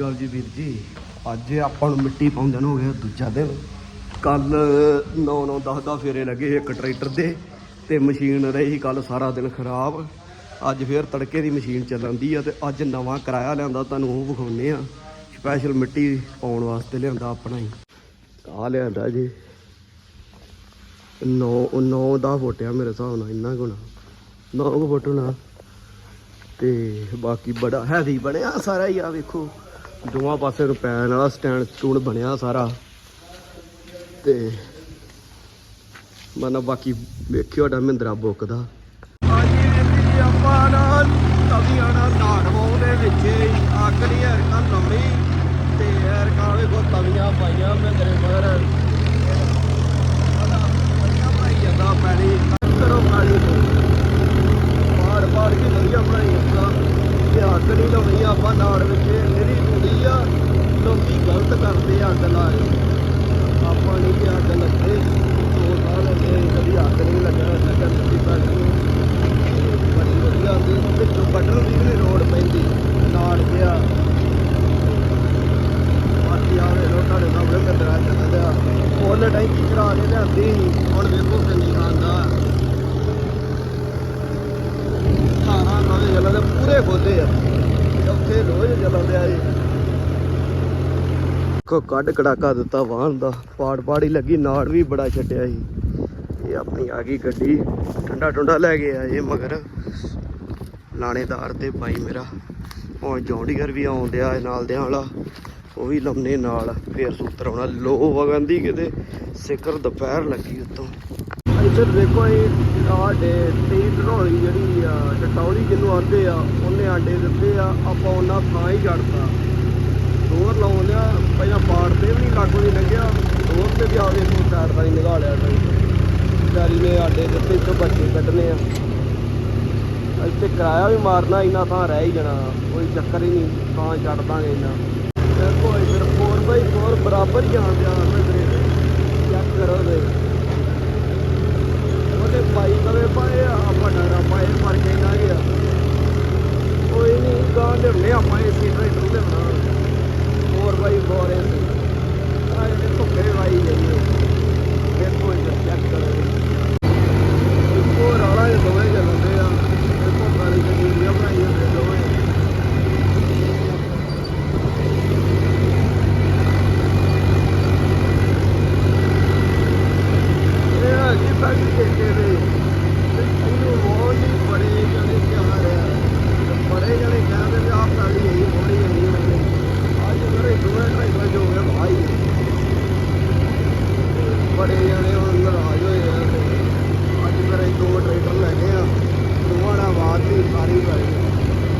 ਗੱਲ ਜੀ ਵੀਰ ਜੀ, ਅੱਜ ਆਪਾਂ ਨੂੰ ਮਿੱਟੀ ਪਾਉਂਦੇ ਨੂੰ ਹੋ ਗਿਆ ਦੂਜਾ ਦਿਨ। ਕੱਲ 9 9 10 10 ਫੇਰੇ ਲੱਗੇ ਇੱਕ ਟਰੈਕਟਰ ਦੇ ਤੇ ਮਸ਼ੀਨ ਰਹੀ ਕੱਲ ਸਾਰਾ ਦਿਨ ਖਰਾਬ। ਅੱਜ ਫੇਰ ਤੜਕੇ ਦੀ ਮਸ਼ੀਨ ਚੱਲਣਦੀ ਆ ਤੇ ਅੱਜ ਨਵਾਂ ਕਿਰਾਇਆ ਲਿਆਂਦਾ, ਤੁਹਾਨੂੰ ਉਹ ਵਿਖਾਉਨੇ ਆ। ਸਪੈਸ਼ਲ ਮਿੱਟੀ ਪਾਉਣ ਵਾਸਤੇ ਲਿਆਂਦਾ ਆਪਣਾ ਹੀ। ਆ ਲਿਆਂਦਾ ਜੀ। 9 9 10 ਫੁੱਟ ਆ ਮੇਰੇ ਹਿਸਾਬ ਨਾਲ, ਇੰਨਾ ਗੁਣਾ 9 ਫੁੱਟ ਹੋਣਾ। ਤੇ ਬਾਕੀ ਬੜਾ ਹੈਵੀ ਬਣਿਆ ਸਾਰਾ ਹੀ ਆ, ਵੇਖੋ। ਦੋਵਾਂ ਪਾਸੇ ਨੂੰ ਵਾਲਾ ਸਟੈਂਡ ਸਟੂਨ ਬਣਿਆ ਸਾਰਾ। ਤੇ ਮਨ ਬਾਕੀ ਵੇਖਿਓ ਡਾ ਮਹਿੰਦਰਾ ਬੁੱਕ ਦਾ। ਹਾਂਜੀ ਜੀ, ਆਪਾਂ ਨਾ ਤਵੀਆਂ ਨਾਲ ਦੇ ਵਿੱਚ ਅੱਗ ਨਹੀਂ ਐਰਕਾਂ ਤੇ ਐਰਕਾਂ ਵੇਖੋ, ਤਵੀਆਂ ਪਾਈਆਂ ਮਹਿੰਦਰੇ ਮਗਰ। ਵਧੀਆ ਭਾਈ ਜਾਂਦਾ ਪੈਣੀ ਕਰੋ ਪਾਣੀ ਪਾੜ ਪਾੜ ਕੇ ਵਧੀਆ ਬਣਾਈ ਜਾਂਦਾ। ਤੇ ਅੱਗ ਨਹੀਂ ਲਾਉਣੀ, ਆਪਾਂ ਨਾੜ ਵਿੱਚ ਲੋਕੀ ਗਲਤ ਕਰਦੇ ਅੱਗ ਲਾ ਆਪਾਂ ਨਹੀਂ ਕਿ ਅੱਗ ਲੱਗੇ। ਦੋ ਸਾਲ ਹੋ ਗਏ, ਕਦੀ ਅੱਗ ਨਹੀਂ ਲੱਗਾ ਲੱਗਾ ਨਹੀਂ ਪੈਣੀ ਬੜੀ ਵਧੀਆ ਹੁੰਦੀ ਵਿੱਚੋਂ ਬਟਨ ਦੀ ਵੀ ਰੋਡ ਪੈਂਦੀ, ਨਾੜ ਗਿਆ। ਬਾਕੀ ਆਵੇ ਲੋਕਾਂ ਦੇ ਸਾਹਮਣੇ ਕੰਦਰਾ ਚੱਲਦਾ ਫੁੱਲ ਟੈਂਕੀ ਕਰਾ ਕੇ ਲਿਆਂਦੀ ਸੀ। ਹੁਣ ਵੇਖੋ ਕਿੰਨੀ ਖਾਂਦਾ ਸਾਰਾ ਨਵੇਂ ਜਲਾਂ ਦੇ ਪੂਰੇ ਖੋਲੇ ਆ ਤੇ ਉੱਥੇ ਰੋਜ਼ ਚੱਲਦੇ ਆ ਜੀ ਕੋ ਕੱਢ ਕੜਾਕਾ ਦਿੱਤਾ ਵਾਹਨ ਦਾ। ਪਾੜ ਪਾੜੀ ਲੱਗੀ, ਨਾੜ ਵੀ ਬੜਾ ਛੱਡਿਆ ਸੀ। ਇਹ ਆਪਣੀ ਆ ਗਈ ਗੱਡੀ। ਠੰਡਾ ਠੰਡਾ ਲੈ ਕੇ ਆਏ ਮਗਰ। ਲਾਣੇਦਾਰ ਤੇ ਭਾਈ ਮੇਰਾ। ਹੁਣ ਜੌਂਡੀਗਰ ਵੀ ਆਉਣ ਡਿਆ ਨਾਲ ਦਿਆਂ ਵਾਲਾ। ਉਹ ਵੀ ਲੰਮੇ ਨਾਲ। ਫੇਰ ਸੂਤਰ ਆਉਣਾ ਲੋ ਵਗੰਦੀ ਕਿਤੇ। ਸਿਖਰ ਦੁਪਹਿਰ ਲੱਗੀ ਉੱਤੋਂ। ਇੱਧਰ ਦੇਖੋ ਇਹ ਆਡੇ ਤੀਰ ਢੋਲੀ ਜਿਹੜੀ ਆ ਟਟੌਲੀ ਜਿਹਨੂੰ ਆਂਦੇ ਆ, ਉਹਨੇ ਆਂਡੇ ਦਿੱਤੇ ਆ। ਆਪਾਂ ਉਹਨਾਂ ਥਾਂ ਹੀ ਛੱਡਤਾ ਦੋਰ ਲਾਉਣ ਲਿਆ ਪਹਿਲਾਂ ਪਾੜ ਤੇ ਵੀ ਨਹੀਂ ਲਾਗੋ ਨਹੀਂ ਲੱਗਿਆ ਦੋਰ ਤੇ ਵੀ ਆਵੇ ਕੋਈ ਸਾਈਡ ਦਾ ਨਿਗਾਹ ਲਿਆ ਵਿਚਾਰੀ ਨੇ ਆਡੇ ਦਿੱਤੇ ਤੋਂ ਬੱਚੇ ਕੱਢਨੇ ਆ। ਇੱਥੇ ਕਿਰਾਇਆ ਵੀ ਮਾਰਨਾ, ਇੰਨਾ ਤਾਂ ਰਹਿ ਹੀ ਜਾਣਾ। ਕੋਈ ਚੱਕਰ ਹੀ ਨਹੀਂ ਤਾਂ ਛੱਡ ਦਾਂਗੇ ਇੰਨਾ। ਦੇਖੋ ਇੱਧਰ 4x4 ਬਰਾਬਰ ਹੀ ਜਾਣ ਆ ਚੈੱਕ ਕਰੋ ਦੇ ਉਹਦੇ ਪਾਈ ਕਵੇ ਪਾਏ ਆਪਾਂ ਡਾਰਾ ਪਾਏ ਪਰ ਕੇ ਨਾ ਗਿਆ ਕੋਈ ਨਹੀਂ ਗਾਂ ਲਿਆਉਣੇ ਆਪਾਂ ਇਹ ਸੀ ਟਰੈਕਟਰ ਲਿਆਉਣਾ। ਹੋਰ ਬਾਈ ਬੋਰੇ ਆ ਜਿਹੜੇ ਧੁੱਪੇ ਵਾਈ ਜਾਈਏ ਦੇਖੋ ਇਹ ਚੈੱਕ ਕਰੋ ਇੱਕੋ ਰਾਲਾ ਇਹ ਦੋਵੇਂ ਚੱਲਦੇ ਆ ਦੇਖੋ ਕਾਲੀ ਗੱਡੀਆਂ ਬਣਾਈਆਂ ਨੇ ਦੋਵੇਂ ਇਹ ਆ ਜੀ ਸਾਡੀ ਠੇਕੇ ਦੇ ਤੇ ਇਹਨੂੰ ਬਹੁਤ ਹੀ ਬੜੇ ਜਣੇ ਤਿਆਰ ਆ ਤੇ ਬੜੇ ਜਣੇ ਕਹਿੰਦੇ ਵੀ ਆਪ ਸਾਡੀ ਇਹੀ ਥੋੜੀ ਨਹੀਂ ਹੋਣੀ ਅੱਜ ਮੇਰੇ ਦੋਵੇਂ ਢਾਈ ਜੋ ਹੋਏ ਭਾਈ ਬੜੇ ਜਣੇ ਹੁਣ ਨਾਰਾਜ਼ ਹੋਏ ਆ ਤੇ ਅੱਜ ਮੇਰੇ ਦੋ ਟਰੈਕਟਰ ਲੈ ਗਏ ਆ ਦੋਵਾਂ ਨਾਲ ਬਾਤ ਨਹੀਂ ਸਾਰੀ ਭਾਈ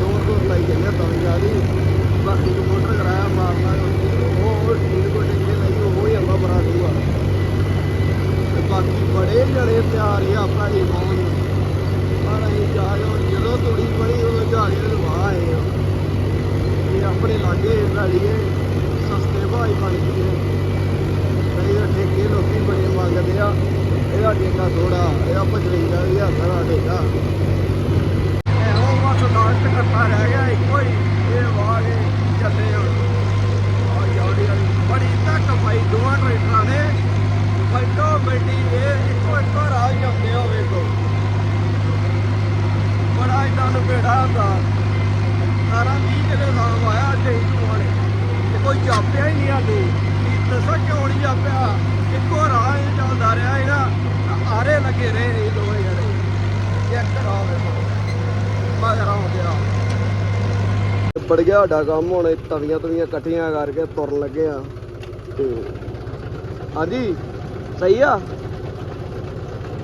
ਦੋ ਦੋ ਲਾਈ ਜਾਂਦੇ ਤਾਂ ਜਿਆਦੀ ਬਾਕੀ ਜੋ ਮੋਟਰ ਕਰਾਇਆ ਮਾਰਨਾ ਉਹ ਠੀਕ ਕੋ ਟਿੱਕੇ ਲਈ ਉਹ ਹੀ ਅੱਲਾ ਬਣਾ ਦੂਗਾ ਤੇ ਬਾਕੀ ਬੜੇ ਜਣੇ ਤਿਆਰ ਆ ਆਪਣਾ ਹੀ ਮੌਨ ਪਰ ਅਸੀਂ ਜਾ ਜੋ ਜਦੋਂ ਤੁੜੀ ਪੜੀ ਉਦੋਂ ਜਾ ਕੇ ਲਵਾ ਆਏ ਆ ਇਹ ਆਪਣੇ ਲਾਗੇ ਨਾਲੀਏ ਸਸਤੇ ਭਾਈ ਬਣ ਗਏ ਕਈ ਤਾਂ ਠੇਕੇ ਲੋਕੀ ਬੜੇ ਮੰਗਦੇ ਆ ਇਹਦਾ ਠੇਕਾ ਥੋੜਾ ਇਹਦਾ ਹਜ਼ਾਰ ਦਾ ਠੇਕਾ ਇਹੋ ਬਸ ਲਾਸਟ ਕਰਤਾ ਰਹਿ ਗਿਆ, ਇੱਕੋ ਹੀ। ਇਹ ਵਾਹ ਚੱਲੇ ਹੁਣ ਆ ਯਾਰੀ ਬੜੀ ਤੱਕ ਭਾਈ, ਦੋਵਾਂ ਟਰੈਕਟਰਾਂ ਨੇ। ਫੈਟੋ ਬੈਠੀ ਇਹ ਇੱਕੋ ਇੱਕੋ ਰਾਹ ਹੀ ਹੋ ਵੇਖੋ ਬੜਾ ਇਹਨਾਂ ਨੂੰ ਬੇੜਾ ਹੁੰਦਾ। ਸਾਰਾ 20 ਕਿਲੇ ਨਾਮ ਆਇਆ, ਤੇ ਵਾਲੇ ਤੇ ਕੋਈ ਜਾਪਿਆ ਹੀ ਨਹੀਂ ਆਦੇ ਦੱਸੋ ਕਿਉਂ ਨਹੀਂ ਜਾਪਿਆ? ਇੱਕੋ ਰਾਹ ਚੱਲਦਾ ਰਿਹਾ ਇਹਦਾ ਆਰੇ ਲੱਗੇ ਰਹੇ ਇਹ ਦੋਵੇਂ ਜਣੇ। ਚੈੱਕ ਕਰਾ ਵੇਖੋ। ਮਜ਼ਾ ਆ ਗਿਆ। ਪੜ ਗਿਆ ਸਾਡਾ ਕੰਮ, ਹੁਣ ਇਹ ਤਵੀਆਂ ਤਵੀਆਂ ਇਕੱਠੀਆਂ ਕਰਕੇ ਤੁਰਨ ਲੱਗੇ ਆ। ਤੇ ਹਾਂਜੀ, ਸਹੀ ਆ?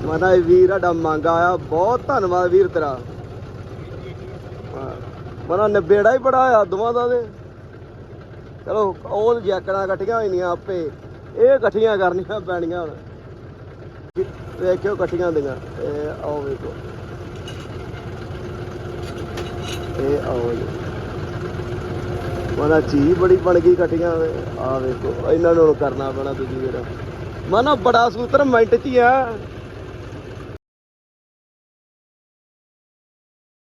ਮਾਨਾ ਵੀਰ ਸਾਡਾ ਮੰਗ ਆਇਆ, ਬਹੁਤ ਧੰਨਵਾਦ ਵੀਰ ਤੇਰਾ। ਮਨਾ ਨਿਬੇੜਾ ਹੀ ਬੜਾ ਆ ਦੋਵਾਂ ਦਾ ਤੇ। ਚਲੋ, ਉਹ ਜੈਕੜਾਂ ਇਕੱਠੀਆਂ ਹੋਈਆਂ ਆਪੇ, ਇਹ ਇਕੱਠੀਆਂ ਕਰਨੀਆਂ ਪੈਣੀਆਂ ਹੁਣ। ਵੇਖਿਓ ਕੱਟੀਆਂ ਹੁੰਦੀਆਂ। ਇਹ ਆਓ ਵੇਖੋ। ਇਹ ਆਓ ਜੀ। ਮਨਾ ਚੀਜ਼ ਬੜੀ ਬਣ ਗਈ ਇਕੱਠੀਆਂ ਆ ਵੇਖੋ, ਇਹਨਾਂ ਨੂੰ ਕਰਨਾ ਪੈਣਾ ਤੁਸੀਂ ਵੀਰ ਮਨਾ ਬੜਾ ਸੂਤਰ ਮਿੰਟ ਚ ਹੀ ਆ।